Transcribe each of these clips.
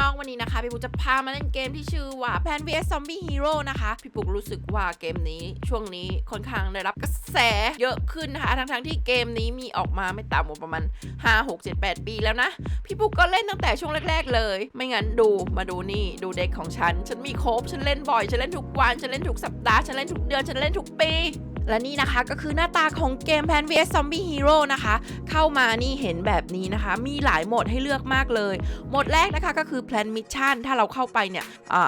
น้องๆ วันนี้นะคะ พี่ปุ๊กจะพามาเล่นเกมที่ชื่อว่า Plan vs Zombie Hero นะคะ พี่ปุ๊กรู้สึกว่าเกมนี้ช่วงนี้ค่อนข้างได้รับกระแสเยอะขึ้นนะคะ ทั้งๆที่เกมนี้มีออกมาไม่ต่ำกว่าประมาณ 5 6 7 8 ปีแล้วนะ พี่ปุ๊กก็เล่นตั้งแต่ช่วงแรก ๆ เลย ไม่งั้นดูมาดูนี่ดูเด็กของฉัน ฉันมีครบฉันเล่นบ่อย ฉันเล่นทุกวัน ฉันเล่นทุกสัปดาห์ ฉันเล่นทุกเดือน ฉันเล่นทุกปี และนี่นะคะก็คือหน้าตาของเกม Plan vs Zombie Hero นะคะ เข้ามานี่เห็นแบบนี้นะคะ มีหลายโหมดให้เลือกมากเลย โหมดแรกนะคะก็คือ Plan Mission ถ้าเราเข้าไปเนี่ย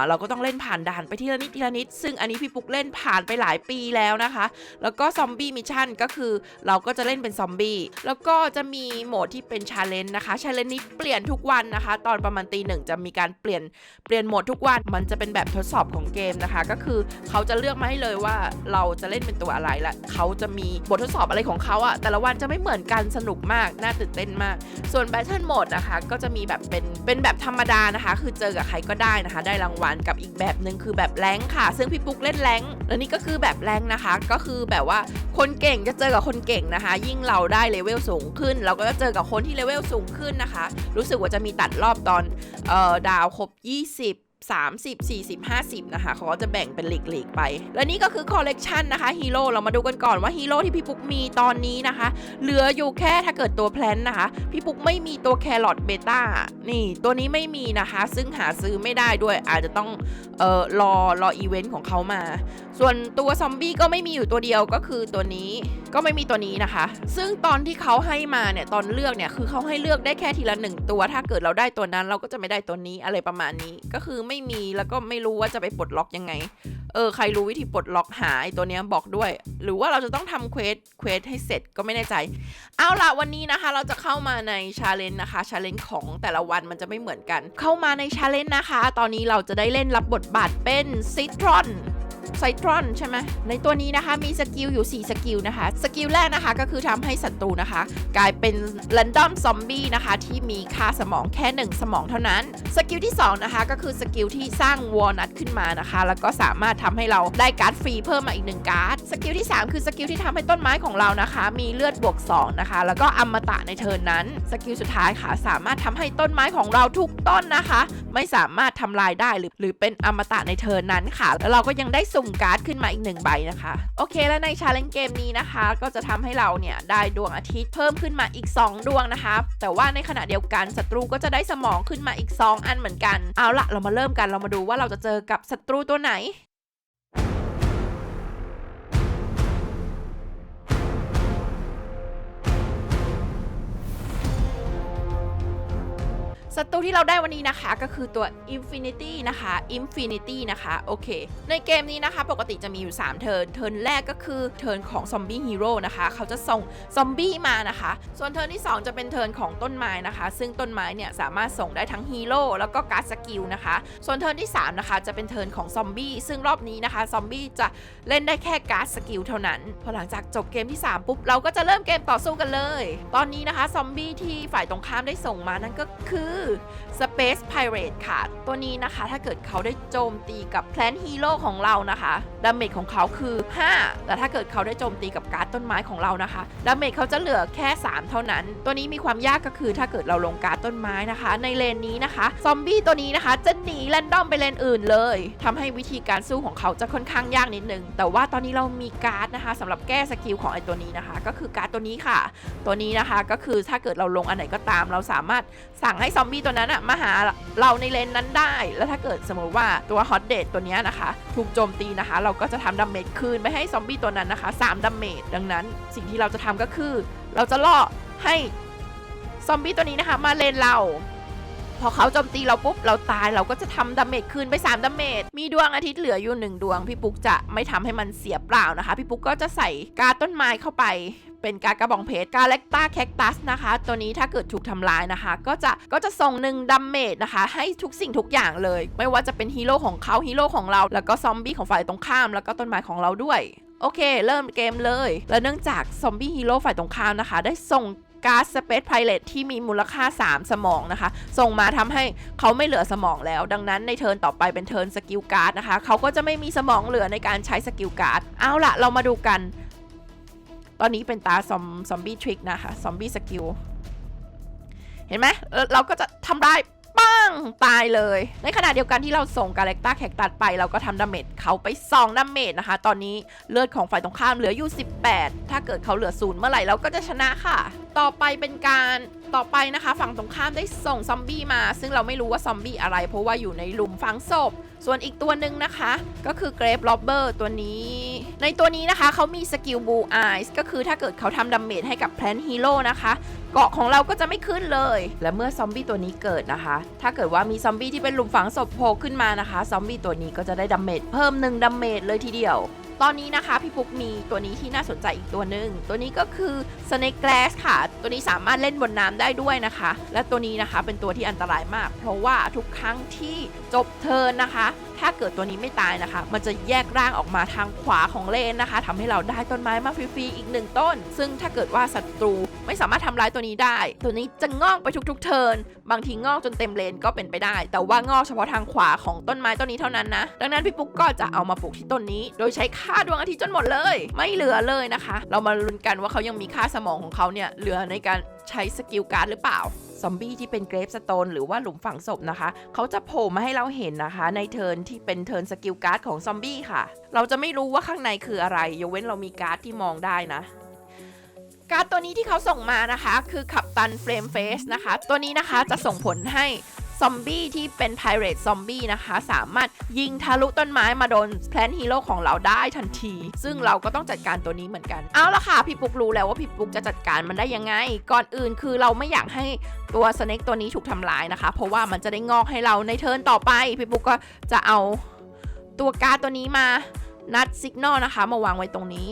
เราก็ต้องเล่นผ่านด่านไปทีละนิดทีละนิด ซึ่งอันนี้พี่ปุ๊กเล่นผ่านไปหลายปีแล้วนะคะ แล้วก็ Zombie Mission ก็คือเราก็จะเล่นเป็นซอมบี้แล้วก็จะมีโหมดที่เป็น Challenge นะคะ Challenge นี้เปลี่ยนทุกวันนะคะ ตอนประมาณตีหนึ่งจะมีการเปลี่ยนเปลี่ยนโหมดทุกวัน มันจะเป็นแบบทดสอบของเกมนะคะ ก็คือเขาจะเลือกมาให้เลยว่าเราจะเล่นเป็นตัวอะไรและเขาจะมีบททดสอบอะไรของเขาอะแต่ละวันจะไม่เหมือนกันสนุกมาก น่าตื่นเต้นมาก ส่วน Battle Mode นะคะ ก็จะมีแบบเป็นเป็นแบบธรรมดานะคะ คือเจอกับใครก็ได้นะคะ ได้รางวัลกับอีกแบบหนึ่งคือแบบแรงค่ะ ซึ่งพี่ปุ๊กเล่นแรงและนี่ก็คือแบบแรงนะคะ ก็คือแบบว่าคนเก่งจะเจอกับคนเก่งนะคะ ยิ่งเราได้เลเวลสูงขึ้น เราก็จะเจอกับคนที่เลเวลสูงขึ้นนะคะ รู้สึกว่าจะมีตัดรอบตอนออดาวครบ 20 30 40 50 นะคะเขาก็จะแบ่งเป็นหลีกๆไป และนี่ก็คือคอลเลกชันนะคะฮีโร่เรามาดูกันก่อนว่าฮีโร่ที่พี่ปุ๊กมีตอนนี้นะคะ เหลืออยู่แค่ถ้าเกิดตัวแพลนนะคะ พี่ปุ๊กไม่มีตัวแครอทเบต้านี่ ตัวนี้ไม่มีนะคะ ซึ่งหาซื้อไม่ได้ด้วยอาจจะต้องเอ่อรอรออีเวนต์ของเขามา ส่วนตัวซอมบี้ก็ไม่มีอยู่ตัวเดียวก็คือตัวนี้ก็ไม่มีตัวนี้นะคะ ซึ่งตอนที่เขาให้มาเนี่ยตอนเลือกเนี่ยคือเขาให้เลือกได้แค่ทีละหนึ่งตัว ถ้าเกิดเราได้ตัวนั้นเราก็จะไม่ได้ตัวนี้อะไรประมาณนี้ก็คือไม่มีแล้วก็ไม่รู้ว่าจะไปปลดล็อกยังไง เออใครรู้วิธีปลดล็อกหาไอตัวเนี้ยบอกด้วย หรือว่าเราจะต้องทำเควสเควสให้เสร็จก็ไม่แน่ใจ เอาละวันนี้นะคะ เราจะเข้ามาในชาเลนจ์นะคะชาเลนจ์ของแต่ละวันมันจะไม่เหมือนกัน เข้ามาในชาเลนจ์นะคะ ตอนนี้เราจะได้เล่นรับบทบาทเป็นซิตรอน ไซตรอนใช่ไหมในตัวนี้นะคะมีสกิลอยู่ 4 สกิลนะคะ สกิลแรกนะคะก็คือทำให้ศัตรูนะคะ กลายเป็น r รนดอมซอมบี้นะคะที่มีค่าสมองแค่ 1 สมองเท่านั้น สกิลที่ 2 นะคะ ก็คือสกิลที่สร้างวอลนัทขึ้นมานะคะ แล้วก็สามารถทำให้เราได้การ์ดฟรีเพิ่มมาอีก 1 การ์ด สกิลที่ 3 คือสกิลที่ทำให้ต้นไม้ของเรานะคะ มีเลือดบวก2นะคะแล้วก็อมตะในเทิร์นนั้น สกิลสุดท้ายค่ะสามารถทำให้ต้นไม้ของเราทุกต้นนะคะ ไม่สามารถทำลายได้หรือหรือเป็นอมตะในเทิร์นนั้นค่ะ แล้วเราก็ยังได้สมการ์ดขึ้นมาอีกหนึ่งใบนะคะ โอเค แล้วในชาเลนจ์เกมนี้นะคะ ก็จะทำให้เราเนี่ยได้ดวงอาทิตย์เพิ่มขึ้นมาอีก 2 ดวงนะคะ แต่ว่าในขณะเดียวกันศัตรูก็จะได้สมองขึ้นมาอีก 2 อันเหมือนกัน เอาละเรามาเริ่มกันเรามาดูว่าเราจะเจอกับศัตรูตัวไหน ศัตรูที่เราได้วันนี้นะคะก็คือตัว Infinity นะคะ Infinity นะคะโอเค ในเกมนี้นะคะ ปกติจะมีอยู่ 3 เทิร์นเทิร์นแรกก็คือเทิร์นของซอมบี้ฮีโร่นะคะ เขาจะส่งซอมบี้มานะคะ ส่วนเทิร์นที่ 2 จะเป็นเทิร์นของต้นไม้นะคะ ซึ่งต้นไม้เนี่ยสามารถส่งได้ทั้งฮีโร่แล้วก็การ์ดสกิลนะคะ ส่วนเทิร์นที่ 3 นะคะ จะเป็นเทิร์นของซอมบี้ซึ่งรอบนี้นะคะซอมบี้จะเล่นได้แค่การ์ดสกิลเท่านั้นพอหลังจากจบเกมที่ 3 ปุ๊บเราก็จะเริ่มเกมต่อสู้กันเลย ตอนนี้นะคะซอมบี้ที่ฝ่ายตรงข้ามได้ส่งมานั่นก็คือ Space Pirate ค่ะ ตัวนี้นะคะถ้าเกิดเขาได้โจมตีกับแพลนฮีโร่ของเรานะคะดาเมจของเขาคือ 5 แต่ถ้าเกิดเขาได้โจมตีกับการ์ดต้นไม้ของเรานะคะดาเมจเขาจะเหลือแค่ 3 เท่านั้น ตัวนี้มีความยากก็คือถ้าเกิดเราลงการ์ดต้นไม้นะคะ ในเลนนี้นะคะ ซอมบี้ตัวนี้นะคะจะหนีแรนดอมไปเลนอื่นเลยทำให้วิธีการสู้ของเขาจะค่อนข้างยากนิดนึง แต่ว่าตอนนี้เรามีการ์ดนะคะสำหรับแก้สกิลของไอตัวนี้นะคะ ก็คือการ์ดตัวนี้ค่ะ ตัวนี้นะคะก็คือถ้าเกิดเราลงอันไหนก็ตาม เราสามารถสั่งให้ซอมบี้ตัวนั้นอะมาหาเราในเลนนั้นได้ แล้วถ้าเกิดสมมติว่าตัวฮอตเดตตัวนี้นะคะ ถูกโจมตีนะคะ เราก็จะทำดาเมจคืนไม่ให้ซอมบี้ตัวนั้นนะคะ3ดาเมจดังนั้นสิ่งที่เราจะทำก็คือ เราจะล่อให้ซอมบี้ตัวนี้นะคะ มาเลนเราพอเขาโจมตีเราปุ๊บเราตายเราก็จะทำดาเมจคืนไป3ดาเมจมีดวงอาทิตย์เหลืออยู่ 1 ดวง พี่ปุ๊กจะไม่ทำให้มันเสียเปล่านะคะ พี่ปุ๊กก็จะใส่การต้นไม้เข้าไป เป็นการกระบองเพชรกาเล็กตาแคคตัสนะคะ ตัวนี้ถ้าเกิดถูกทำลายนะคะ ก็จะก็จะส่งหนึ่งดัมเมจนะคะ ให้ทุกสิ่งทุกอย่างเลย ไม่ว่าจะเป็นฮีโร่ของเขาฮีโร่ของเรา แล้วก็ซอมบี้ของฝ่ายตรงข้าม แล้วก็ต้นไม้ของเราด้วย โอเค เริ่มเกมเลย และเนื่องจากซอมบี้ฮีโร่ฝ่ายตรงข้ามนะคะ ได้ส่งการ์ดสเปซไพเรตที่มีมูลค่า 3 สมองนะคะ ส่งมาทำให้เขาไม่เหลือสมองแล้ว ดังนั้นในเทิร์นต่อไปเป็นเทิร์นสกิลการ์ดนะคะ เขาก็จะไม่มีสมองเหลือในการใช้สกิลการ์ด เอาละเรามาดูกัน ตอนนี้เป็นตาซอมซอมบี้ทริกนะคะซอมบี้สกิลเห็นไหมเราก็จะทำได้ปังงตายเลย ในขณะเดียวกันที่เราส่งกาแล็กตาแคคตัสไป เราก็ทำดาเมจเขาไป2ดาเมจนะคะ ตอนนี้เลือดของฝ่ายตรงข้ามเหลืออยู่ 18 ถ้าเกิดเขาเหลือศูนย์เมื่อไหร่เราก็จะชนะค่ะ ต่อไปเป็นการต่อไปนะคะ ฝั่งตรงข้ามได้ส่งซอมบี้มา ซึ่งเราไม่รู้ว่าซอมบี้อะไร เพราะว่าอยู่ในหลุมฝังศพ ส่วนอีกตัวหนึ่งนะคะ ก็คือเกรฟล็อบเบอร์ตัวนี้ ในตัวนี้นะคะเขามีสกิลบูไอส์ก็คือถ้าเกิดเขาทำดาเมจให้กับแพลนฮีโร่นะคะเกาะของเราก็จะไม่ขึ้นเลย และเมื่อซอมบี้ตัวนี้เกิดนะคะ ถ้าเกิดว่ามีซอมบี้ที่เป็นหลุมฝังศพโผล่ขึ้นมานะคะ ซอมบี้ตัวนี้ก็จะได้ดาเมจเพิ่ม1ดาเมจเลยทีเดียว ตอนนี้นะคะ พี่ปุ๊กมีตัวนี้ที่น่าสนใจอีกตัวหนึ่ง ตัวนี้ก็คือ Snake Glass ค่ะ ตัวนี้สามารถเล่นบนน้ำได้ด้วยนะคะ และตัวนี้นะคะเป็นตัวที่อันตรายมาก เพราะว่าทุกครั้งที่จบเทิร์นนะคะ ถ้าเกิดตัวนี้ไม่ตายนะคะ มันจะแยกร่างออกมาทางขวาของเลนนะคะทำให้เราได้ต้นไม้มาฟรีๆอีกหนึ่งต้น ซึ่งถ้าเกิดว่าศัตรูไม่สามารถทำร้ายตัวนี้ได้ ตัวนี้จะงอกไปทุกๆ เทิร์น บางทีงอกจนเต็มเลนก็เป็นไปได้ แต่ว่างอกเฉพาะทางขวาของต้นไม้ต้นนี้เท่านั้นนะ ดังนั้นพี่ปุ๊กก็จะเอามาปลูกที่ต้นนี้ โดยใช้ค่าดวงอาทิตย์จนหมดเลย ไม่เหลือเลยนะคะ เรามาลุ้นกันว่าเขายังมีค่าสมองของเขาเนี่ยเหลือในการใช้สกิลการ์ดหรือเปล่าซอมบี้ที่เป็นเกรฟสโตนหรือว่าหลุมฝังศพนะคะ เขาจะโผล่มาให้เราเห็นนะคะ ในเทิร์นที่เป็นเทิร์นสกิลการ์ดของซอมบี้ค่ะ เราจะไม่รู้ว่าข้างในคืออะไร ยกเว้นเรามีการ์ดที่มองได้นะ การ์ดตัวนี้ที่เขาส่งมานะคะ คือขับตันเฟรมเฟสนะคะ ตัวนี้นะคะจะส่งผลให้ ซอมบี้ที่เป็นไพเรตซอมบี้นะคะ สามารถยิงทะลุต้นไม้มาโดนแพลนฮีโร่ของเราได้ทันที ซึ่งเราก็ต้องจัดการตัวนี้เหมือนกัน เอาละค่ะ พี่ปุ๊กรู้แล้วว่าพี่ปุ๊กจะจัดการมันได้ยังไง ก่อนอื่นคือเราไม่อยากให้ตัวสเน็กตัวนี้ถูกทำลายนะคะ เพราะว่ามันจะได้งอกให้เราในเทิร์นต่อไป พี่ปุ๊กก็จะเอาตัวการตัวนี้มานัดสิกนอลนะคะ มาวางไว้ตรงนี้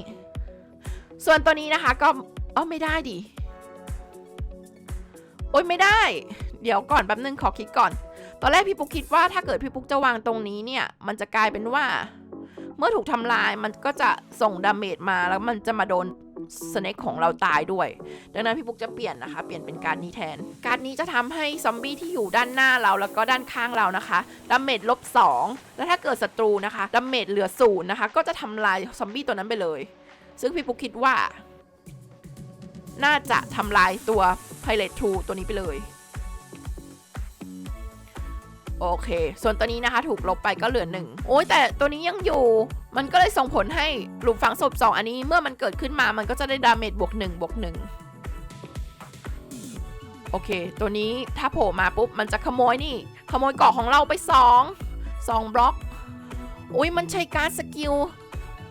ส่วนตัวนี้นะคะก็อ๋อไม่ได้ดิโอ๊ยไม่ได้ เดี๋ยวก่อนแป๊บนึงขอคิดก่อน ตอนแรกพี่ปุ๊กคิดว่าถ้าเกิดพี่ปุ๊กจะวางตรงนี้เนี่ย มันจะกลายเป็นว่า เมื่อถูกทำลายมันก็จะส่งดาเมจมาแล้วมันจะมาโดนสเน็กของเราตายด้วย ดังนั้นพี่ปุ๊กจะเปลี่ยนนะคะ เปลี่ยนเป็นการนี้แทน การนี้จะทำให้ซอมบี้ที่อยู่ด้านหน้าเราแล้วก็ด้านข้างเรานะคะดาเมจลบ2แล้วถ้าเกิดศัตรูนะคะดาเมจเหลือศูนย์นะคะ ก็จะทำลายซอมบี้ตัวนั้นไปเลย ซึ่งพี่ปุ๊กคิดว่า น่าจะทำลายตัว Pilot 2ตัวนี้ไปเลย โอเค ส่วนตัวนี้นะคะถูกลบไปก็เหลือหนึ่งโอ้ยแต่ตัวนี้ยังอยู่ มันก็เลยส่งผลให้หลุมฝังศพสองอันนี้เมื่อมันเกิดขึ้นมามันก็จะได้ดาเมจบวกหนึ่งบวกหนึ่งโอเค ตัวนี้ถ้าโผล่มาปุ๊บมันจะขโมยนี่ ขโมยเกาะของเราไปสองสองบล็อก อุ้ยมันใช้การสกิล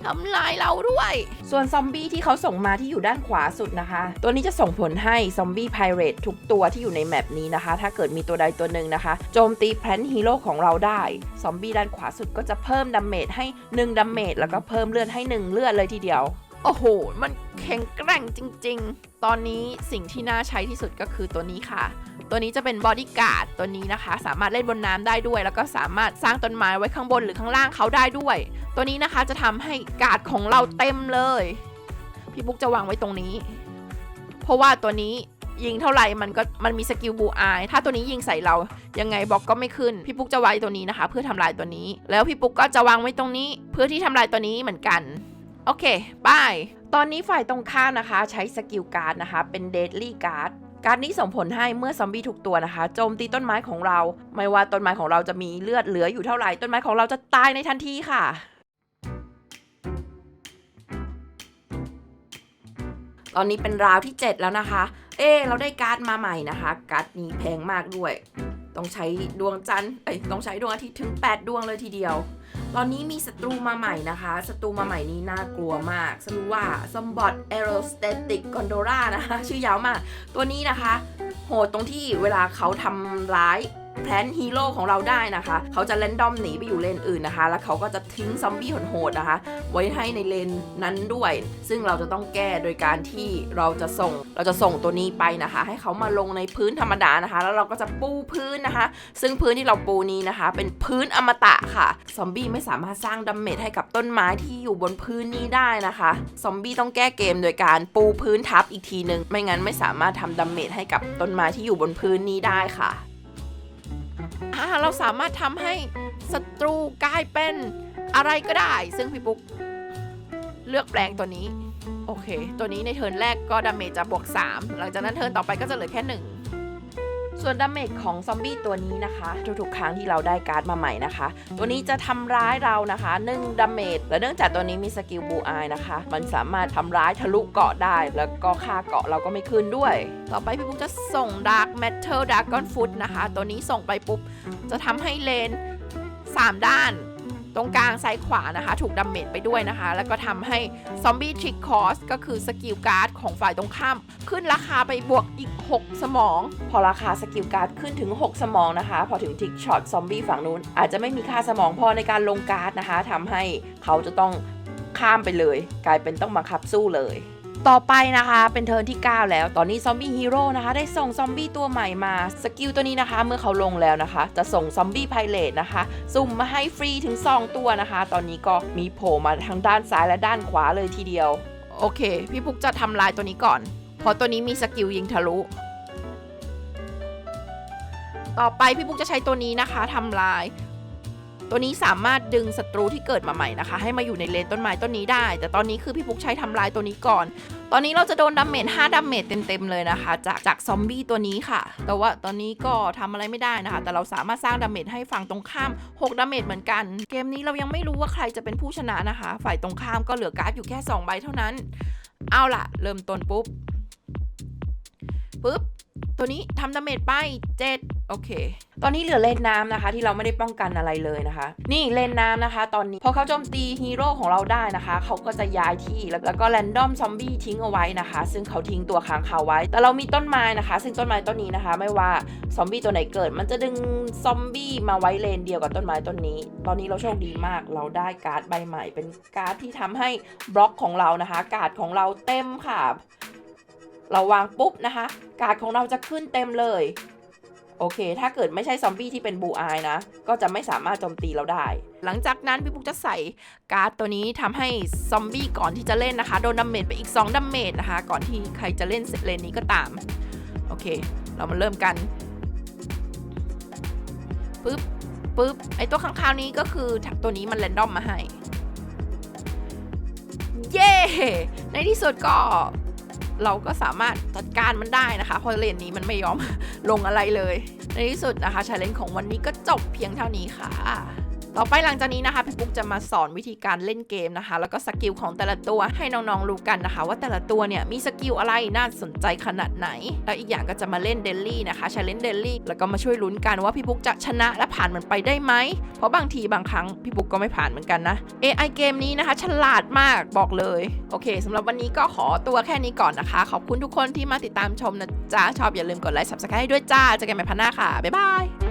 ทำลายเราด้วย ส่วนซอมบี้ที่เขาส่งมาที่อยู่ด้านขวาสุดนะคะ ตัวนี้จะส่งผลให้ซอมบี้ไพเรตทุกตัวที่อยู่ในแมปนี้นะคะ ถ้าเกิดมีตัวใดตัวหนึ่งนะคะ โจมตีแพลนฮีโร่ของเราได้ ซอมบี้ด้านขวาสุดก็จะเพิ่มดาเมจให้1ดาเมจแล้วก็เพิ่มเลือดให้ 1 เลือดเลยทีเดียว โอ้โห มันแข็งแกร่งจริง ๆ ตอนนี้สิ่งที่น่าใช้ที่สุดก็คือตัวนี้ค่ะ ตัวนี้จะเป็นบอดี้การ์ดตัวนี้นะคะ สามารถเล่นบนน้ำได้ด้วย แล้วก็สามารถสร้างต้นไม้ไว้ข้างบนหรือข้างล่างเขาได้ด้วย ตัวนี้นะคะจะทำให้การ์ดของเราเต็มเลย พี่บุ๊กจะวางไว้ตรงนี้ เพราะว่าตัวนี้ยิงเท่าไหร่มันก็มันมีสกิลบูอายถ้าตัวนี้ยิงใส่เรายังไงบล็อกก็ไม่ขึ้น พี่ปุ๊กจะไว้ตัวนี้นะคะ เพื่อทำลายตัวนี้ แล้วพี่ปุ๊กก็จะวางไว้ตรงนี้ เพื่อที่ทำลายตัวนี้เหมือนกัน โอเคบายตอนนี้ฝ่ายตรงข้ามนะคะ ใช้สกิลการ์ดนะคะ เป็นเดดลี่การ์ด การนี้ส่งผลให้เมื่อซอมบี้ทุกตัวนะคะ โจมตีต้นไม้ของเรา ไม่ว่าต้นไม้ของเราจะมีเลือดเหลืออยู่เท่าไหร่ต้นไม้ของเราจะตายในทันทีค่ะตอนนี้เป็นราวที่ 7 แล้วนะคะ เอ๊เราได้การ์ดมาใหม่นะคะ การ์ดนี้แพงมากด้วย ต้องใช้ดวงจันทร์ เอ้ย ต้องใช้ดวงอาทิตย์ถึง 8 ดวงเลยทีเดียว ตอนนี้มีศัตรูมาใหม่นะคะศัตรูมาใหม่นี้น่ากลัวมากสรู้ว่าซอมบอ t เอโรสเตติกกอนโดรานะคะ ชื่อยาวมาก ตัวนี้นะคะ โหดตรงที่เวลาเขาทำร้าย แพลนฮีโร่ของเราได้นะคะ เขาจะแรนดอมหนีไปอยู่เลนอื่นนะคะ แล้วเขาก็จะทิ้งซอมบี้โหดๆนะคะ ไว้ให้ในเลนนั้นด้วย ซึ่งเราจะต้องแก้โดยการที่เราจะส่งเราจะส่งตัวนี้ไปนะคะ ให้เขามาลงในพื้นธรรมดานะคะ แล้วเราก็จะปูพื้นนะคะ ซึ่งพื้นที่เราปูนี้นะคะ เป็นพื้นอมตะค่ะ ซอมบี้ไม่สามารถสร้างดาเมจให้กับต้นไม้ที่อยู่บนพื้นนี้ได้นะคะ ซอมบี้ต้องแก้เกมโดยการปูพื้นทับอีกทีหนึ่งไม่งั้นไม่สามารถทำดาเมจให้กับต้นไม้ที่อยู่บนพื้นนี้ได้ค่ะ เราสามารถทำให้ศัตรูกลายเป็นอะไรก็ได้ ซึ่งพี่ปุ๊กเลือกแปลงตัวนี้ โอเค ตัวนี้ในเทิร์นแรกก็ดาเมจจะบวก3หลังจากนั้นเทิร์นต่อไปก็จะเหลือแค่1 ส่วนดาเมจของซอมบี้ตัวนี้นะคะ ทุกๆ ครั้งที่เราได้การ์ดมาใหม่นะคะ ตัวนี้จะทำร้ายเรานะคะ1ดาเมจและเนื่องจากตัวนี้มีสกิลบูอายนะคะ มันสามารถทำร้ายทะลุเกาะได้ แล้วก็ค่าเกาะเราก็ไม่ขึ้นด้วย ต่อไปพี่บุ๊กจะส่ง Dark Metal Dragon Foot นะคะ ตัวนี้ส่งไปปุ๊บจะทำให้เลน 3 ด้าน ตรงกลางซ้ายขวานะคะ ถูกดาเมจไปด้วยนะคะ แล้วก็ทำให้ซอมบี้ทริกคอสก็คือสกิลการ์ดของฝ่ายตรงข้าม ขึ้นราคาไปบวกอีก 6 สมอง พอราคาสกิลการ์ดขึ้นถึง 6 สมองนะคะ พอถึงทริกช็อตซอมบี้ฝั่งนู้น อาจจะไม่มีค่าสมองพอในการลงการ์ดนะคะทำให้เขาจะต้องข้ามไปเลย กลายเป็นต้องมาคับสู้เลย ต่อไปนะคะเป็นเทิร์นที่ 9 แล้ว ตอนนี้ซอมบี้ฮีโร่นะคะได้ส่งซอมบี้ตัวใหม่มาสกิลตัวนี้นะคะเมื่อเขาลงแล้วนะคะ จะส่งซอมบี้ไพเรตนะคะ สุ่มมาให้ฟรีถึง 2 ตัวนะคะ ตอนนี้ก็มีโผล่มาทางด้านซ้ายและด้านขวาเลยทีเดียว โอเค พี่พุกจะทำลายตัวนี้ก่อน เพราะตัวนี้มีสกิลยิงทะลุ ต่อไปพี่พุกจะใช้ตัวนี้นะคะทำลาย ตัวนี้สามารถดึงศัตรูที่เกิดมาใหม่นะคะ ให้มาอยู่ในเลนต้นไม้ต้นนี้ได้ แต่ตอนนี้คือพี่พุกใช้ทำลายตัวนี้ก่อน ตอนนี้เราจะโดนดาเมจ5ดาเมจเต็มๆเลยนะคะ จากจากซอมบี้ตัวนี้ค่ะ แต่ว่าตอนนี้ก็ทำอะไรไม่ได้นะคะ แต่เราสามารถสร้างดาเมจให้ฝั่งตรงข้าม6ดาเมจเหมือนกัน เกมนี้เรายังไม่รู้ว่าใครจะเป็นผู้ชนะนะคะ ฝ่ายตรงข้ามก็เหลือการ์ดอยู่แค่ 2 ใบเท่านั้น เอาล่ะ เริ่มต้นปุ๊บ ปุ๊บ ตัวนี้ทำดาเมจไป 7 โอเค ตอนนี้เหลือเลนน้ำนะคะ ที่เราไม่ได้ป้องกันอะไรเลยนะคะ นี่เลนน้ำนะคะ ตอนนี้พอเขาโจมตีฮีโร่ของเราได้นะคะ เขาก็จะย้ายที่แล้วก็แรนดอมซอมบี้ทิ้งเอาไว้นะคะ ซึ่งเขาทิ้งตัวค้างคาไว้ แต่เรามีต้นไม้นะคะ ซึ่งต้นไม้ต้นนี้นะคะ ไม่ว่าซอมบี้ตัวไหนเกิด มันจะดึงซอมบี้มาไว้เลนเดียวกับต้นไม้ต้นนี้ ตอนนี้เราโชคดีมาก เราได้การ์ดใบใหม่ เป็นการ์ดที่ทำให้บล็อกของเรานะคะ การ์ดของเราเต็มค่ะ เราวางปุ๊บนะคะ การ์ดของเราจะขึ้นเต็มเลย โอเค ถ้าเกิดไม่ใช่ซอมบี้ที่เป็นบูอายนะ ก็จะไม่สามารถโจมตีเราได้ หลังจากนั้นพี่ปุ๊กจะใส่การ์ดตัวนี้ทำให้ซอมบี้ก่อนที่จะเล่นนะคะ โดนดาเมจไปอีก2ดาเมจนะคะ ก่อนที่ใครจะเล่นเสร็จเลนนี้ก็ตาม โอเค เรามาเริ่มกันปึ๊บปึ๊บไอตัวข้างๆนี้ก็คือตัวนี้มันแรนดอมมาให้ เย้ ในที่สุดก็ เราก็สามารถจัดการมันได้นะคะ เพราะเลนนี้มันไม่ยอมลงอะไรเลย ในที่สุดนะคะชาเลนจ์ของวันนี้ก็จบเพียงเท่านี้ค่ะ ต่อไปหลังจากนี้นะคะพี่ปุ๊กจะมาสอนวิธีการเล่นเกมนะคะ แล้วก็สกิลของแต่ละตัวให้น้องๆรู้กันนะคะ ว่าแต่ละตัวเนี่ยมีสกิลอะไรน่าสนใจขนาดไหน แล้วอีกอย่างก็จะมาเล่นเดลลี่นะคะชาเลนจ์เดลลี่แล้วก็มาช่วยลุ้นกันว่าพี่ปุ๊กจะชนะและผ่านมันไปได้ไหมเพราะบางทีบางครั้งพี่ปุ๊กก็ไม่ผ่านเหมือนกันนะ AI เกมนี้นะคะ ฉลาดมากบอกเลยโอเคสำหรับวันนี้ก็ขอตัวแค่นี้ก่อนนะคะ ขอบคุณทุกคนที่มาติดตามชมนะจ๊ะชอบอย่าลืมกดไลค์ subscribe ให้ด้วยจ้าเจอกันใหม่พันหน้าค่ะบ๊ายบาย